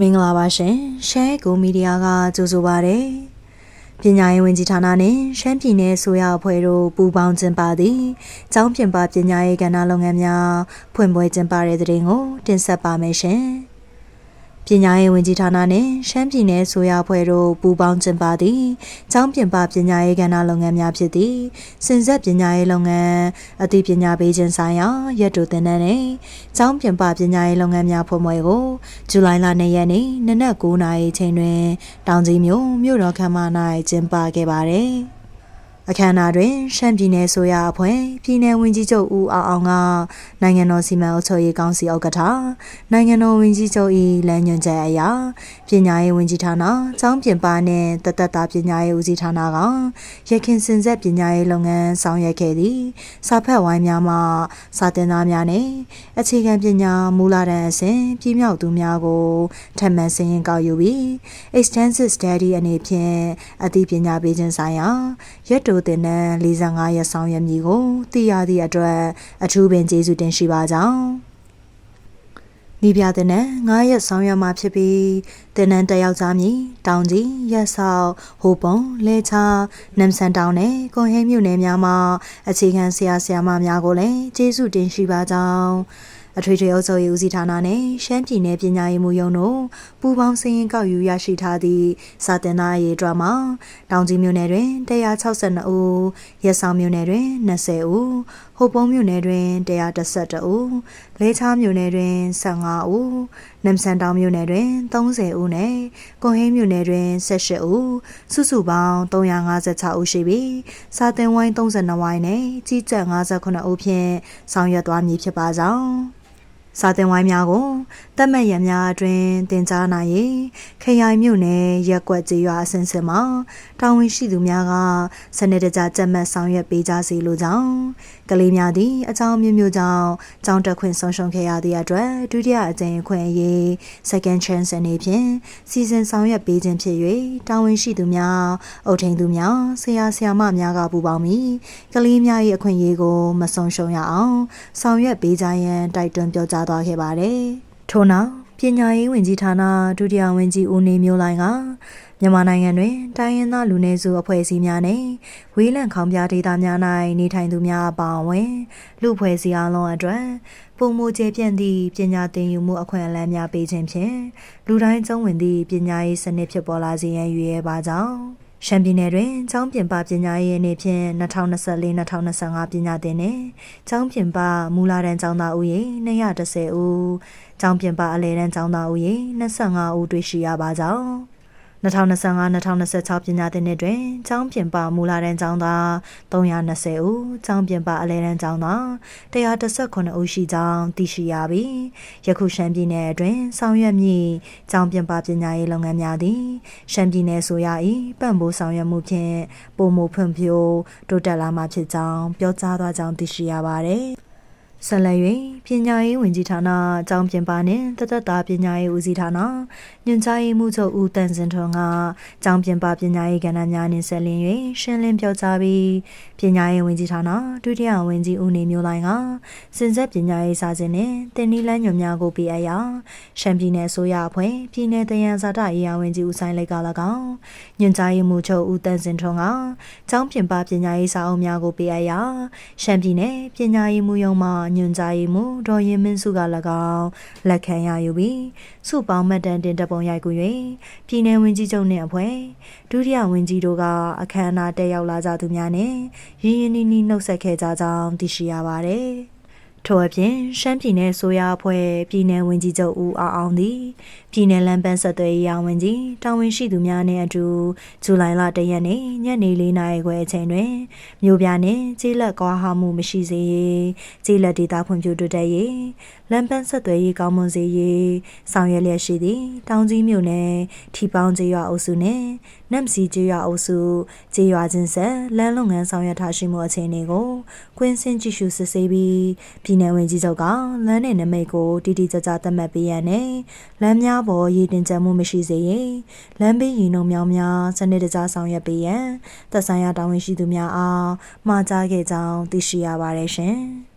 မင်္ဂလာပါရှင်ရှမ်းကိုမီဒီယာကကြိုဆိုပါရယ်ပညာရေးဝန်ကြီးဌာနနှင့်ရှမ်းပြည်နယ်ဆိုရအဖွဲ့တို့ပူးပေါင်းကျင်းပသည့်ကျောင်းပြင်ပပညာရေးကဏ္ဍလုပ်ငန်းများဖွင့်ပွဲကျင်းပတဲ့တဲ့တင်ကိုတင်ဆက်ပါမယ်ရှင်။ ပညာရေးဝန်ကြီးဌာနနှင့်ရှမ်းပြည်နယ်ဆိုရအဖွဲ့တို့ပူးပေါင်းကျင်းပသည့်ကျောင်းပြင်ပပညာရေးကဏ္ဍလုပ်ငန်းများဖြစ်သည့်စင်ဆက်ပညာရေးလုပ်ငန်းအသိပညာပေးခြင်းဆိုင်ရာရက်တူတင်တဲ့နှင့်ကျောင်းပြင်ပပညာရေးလုပ်ငန်းများဖွင့်ပွဲကိုဇူလိုင်လ2ရက်နေ့နနက်9:00နာရီချိန်တွင် တောင်ကြီးမြို့မြို့တော်ခမ်းမ၌ကျင်းပခဲ့ပါသည်။ အခမ်းအနားတွင်ရှမ်းပြည်နယ်ဆိုရအဖွဲ့ပြည်내ဝန်ကြီးချုပ်ဦးအောင်အောင်ကနိုင်ငံတော်စီမံအုပ်ချုပ်ရေးကောင်စီဥက္ကဋ္ဌနိုင်ငံတော်ဝန်ကြီးချုပ်၏လမ်းညွှန်ချက်အရပညာရေးဝန်ကြီးဌာနကျောင်းပြင်ပနှင့်တသက်တာပညာရေးဦးစီးဌာနကရခင်စင်ဆက်ပညာရေးလုပ်ငန်းဆောင်ရွက်ခဲ့သည်စာဖတ်ဝိုင်းများမှစာသင်သားများနှင့်အခြေခံပညာမူလတန်းအဆင့်ပြည်မြောက်သူများကိုထပ်မံစည်ရင်ကောက်ယူပြီး extensive study အနေဖြင့်အသိပညာပေးခြင်းဆိုင်ရာရက်တိုတင်နန်း45ရက်ဆောင်ရွက်မည်ကိုသိရသည့်အတွက်အထူးပင်ကျေးဇူးတင်ရှိပါကြောင်းနီးပြတဲ့နန်း9ရက်ဆောင်ရွက်မှာဖြစ်ပြီးတင်နန်းတက်ရောက်ကြမည်တောင်ကြီးရက်ဆောက်ဟိုပုံလဲချနမ်ဆန်တောင်နဲ့ကွန်ဟဲမြို့နယ်များမှာအခြေခံဆရာဆရာမများကိုလည်းကျေးဇူးတင်ရှိပါကြောင်း အထွေထွေအုပ်ချုပ်ရေးဦးစီးဌာနနဲ့ရှမ်းပြည်နယ်ပညာရေးမှူးရုံးတို့ပူးပေါင်းစည်းရင်ကောက်ယူရရှိထားသည့်စာတင်သားအရေးအတွက်မှာတောင်ကြီးမြို့နယ်တွင်162ဦး၊ရက်ဆောင်မြို့နယ်တွင်20ဦး၊ဟိုပုံးမြို့နယ်တွင်112ဦး၊လေးချားမြို့နယ်တွင်15ဦး၊နမ်ဆန်တောင်မြို့နယ်တွင်30ဦးနဲ့ကွန်ဟင်းမြို့နယ်တွင်18ဦးစုစုပေါင်း356ဦးရှိပြီးစာတင်ဝိုင်း32ဝိုင်းနဲ့ကြီးကြပ်58ဦးဖြင့်ဆောင်ရွက်သွားမည်ဖြစ်ပါကြောင်း စာတင်ဝိုင်းများကိုတတ်မှတ်ရများအတွင်တင်ကြားနိုင်ရေးခရိုင်မြို့နယ်ရက်ကွက်ကြေးရွာအဆင့်ဆင့်မှာတာဝန်ရှိသူများကစနစ်တကျကြက်မှတ်ဆောင်ရွက်ပေးကြစီလိုကြောင်းကလေးများသည်အကြောင်းမျိုးမျိုးကြောင့်ကြောင်းတက်ခွင့်ဆုံးရှုံးခဲ့ရသည့်အတွက်ဒုတိယအကြိမ်ခွင့်အရေး second chance အနေဖြင့်စီစဉ်ဆောင်ရွက်ပေးခြင်းဖြစ်၍တာဝန်ရှိသူများအုပ်ထိန်သူများဆရာဆရာမများကပူးပေါင်းပြီးကလေးများ၏အခွင့်အရေးကိုမဆုံးရှုံးရအောင်ဆောင်ရွက်ပေးကြရန်တိုက်တွန်းပြောကြားသွားခဲ့ပါတယ်။ထို့နောက်ပညာရေးဝန်ကြီးဌာနဒုတိယဝန်ကြီးဦးနေမျိုးလိုင်ကမြန်မာနိုင်ငံတွင်တိုင်းရင်းသားလူနည်းစုအဖွဲ့အစည်းများနှင့်ဝေးလံခေါင်ပြဒေသများ၌နေထိုင်သူများအပါအဝင်လူဖွဲ့စည်းအလုံးအတွက်ပုံမူကျေပြန့်သည့်ပညာသင်ယူမှုအခွင့်အလမ်းများပေးခြင်းဖြင့်လူတိုင်းကျုံဝင်သည့်ပညာရေးစနစ်ဖြစ်ပေါ်လာစေရန်ရည်ရွယ်ပါကြောင်း ရှမ်းပြည်နယ်တွင်ကျောင်းပြင်ပပညာရေးအနေဖြင့်2024-2025ပညာသင်နှင့်ကျောင်းပြင်ပမူလာတန်းကျောင်းသားဦးရေ210ဦးကျောင်းပြင်ပအလယ်တန်းကျောင်းသားဦးရေ25ဦးတွေ့ရှိရပါကြောင်း 2025-2026ပညာသင်နှစ်တွင်ကျောင်းပြင်ပမူလာတန်းကျောင်းသား320ဦးကျောင်းပြင်ပအလဲတန်းကျောင်းသား119ဦးရှိကြောင်းသိရှိရပြီးယခုရှမ်းပြည်နယ်အတွင်းဆောင်ရွက်မည့်ကျောင်းပြင်ပပညာရေးလုပ်ငန်းများသည်ရှမ်းပြည်နယ်ဆိုရ၏ပံ့ပိုးဆောင်ရွက်မှုဖြင့်ပုံမှုဖွံ့ဖြိုးတိုးတက်လာမှာဖြစ်ကြောင်းပြောကြားသွားကြောင်းသိရှိရပါသည် ဆက်လက်၍ပညာရေးဝန်ကြီးဌာနအကြောင်းပြင်ပါနှင့်တသက်တာပညာရေးဦးစီးဌာနညွှန်ကြားရေးမှူးချုပ်ဦးတန်စင်ထွန်းကအကြောင်းပြင်ပါပညာရေးကဏ္ဍများနှင့်ဆက်လင်း၍ရှင်းလင်းပြောကြားပြီးပညာရေးဝန်ကြီးဌာနဒုတိယဝန်ကြီးဦးနေမျိုးလိုင်ကစင်ဆက်ပညာရေးစာစဉ်နှင့်တင်နီလန်းညွှန်များကိုပေးအပ်ရာရှမ်းပြည်နယ်ဆိုရအဖွဲ့ပြည်내တယံဇာတရေးရာဝန်ကြီးဦးဆိုင်လိုက်က၎င်းညွှန်ကြားရေးမှူးချုပ်ဦးတန်စင်ထွန်းကအကြောင်းပြင်ပါပညာရေးစာအုပ်များကိုပေးအပ်ရာရှမ်းပြည်နယ်ပညာရေးမှူးရုံးမှညွှန်ကြားရေးမှူးဒေါ်ရင်မင်းစုက၎င်းလက်ခံရယူပြီးစုပေါင်းမှတ်တမ်းတင်တပုံရိုက်ကူ၍ပြည်내ဝန်ကြီးချုပ်နှင့်အဖွဲ့ဒုတိယဝန်ကြီးတို့ကအခမ်းအနားတက်ရောက်လာကြသူများနဲ့ရင်းရင်းနှီးနှီးနှုတ်ဆက်ခဲ့ကြကြောင်းသိရှိရပါတယ်။ ထို့အပြင်ရှမ်းပြည်နယ်ဆိုရအဖွဲ့ပြည်내ဝန်ကြီးချုပ်ဦးအောင်အောင်သည်ပြည်내လမ်းပန်းဆက်သွယ်ရေးရာဝန်ကြီးတာဝန်ရှိသူများနဲ့အတူဇူလိုင်လ၁ရက်နေ့ညနေ၄နာရီခွဲအချိန်တွင်မြို့ပြနှင့်ကျေးလက်ကွာဟမှုမရှိစေရေးကျေးလက်ဒေသဖွံ့ဖြိုးတိုးတက်ရေးလမ်းပန်းဆက်သွယ်ရေးကောင်းမွန်စေရေးဆောင်ရွက်လျက်ရှိသည့်တောင်ကြီးမြို့နယ်ထီပေါင်းကျေးရွာအုပ်စုနှင့်နမ်စီကျေးရွာအုပ်စုကျေးရွာချင်းဆက်လမ်းလုပ်ငန်းဆောင်ရွက်ထားရှိမှုအခြေအနေကိုကွင်းစင်ကြည့်ရှုစစ်ဆေးပြီးပြည်내ဝင်ကြီးချုပ်ကလမ်းနယ်နမိတ်ကိုတိတိကျကျသတ်မှတ်ပေးရန်နဲ့လမ်းများပေါ်ရည်တင်ကြမှုမရှိစေရေးလမ်းဘေးရင်ုံများများစနစ်တကျဆောင်ရွက်ပေးရန်သက်ဆိုင်ရာတာဝန်ရှိသူများအားမှာကြားခဲ့ကြောင်းသိရှိရပါတယ်ရှင်။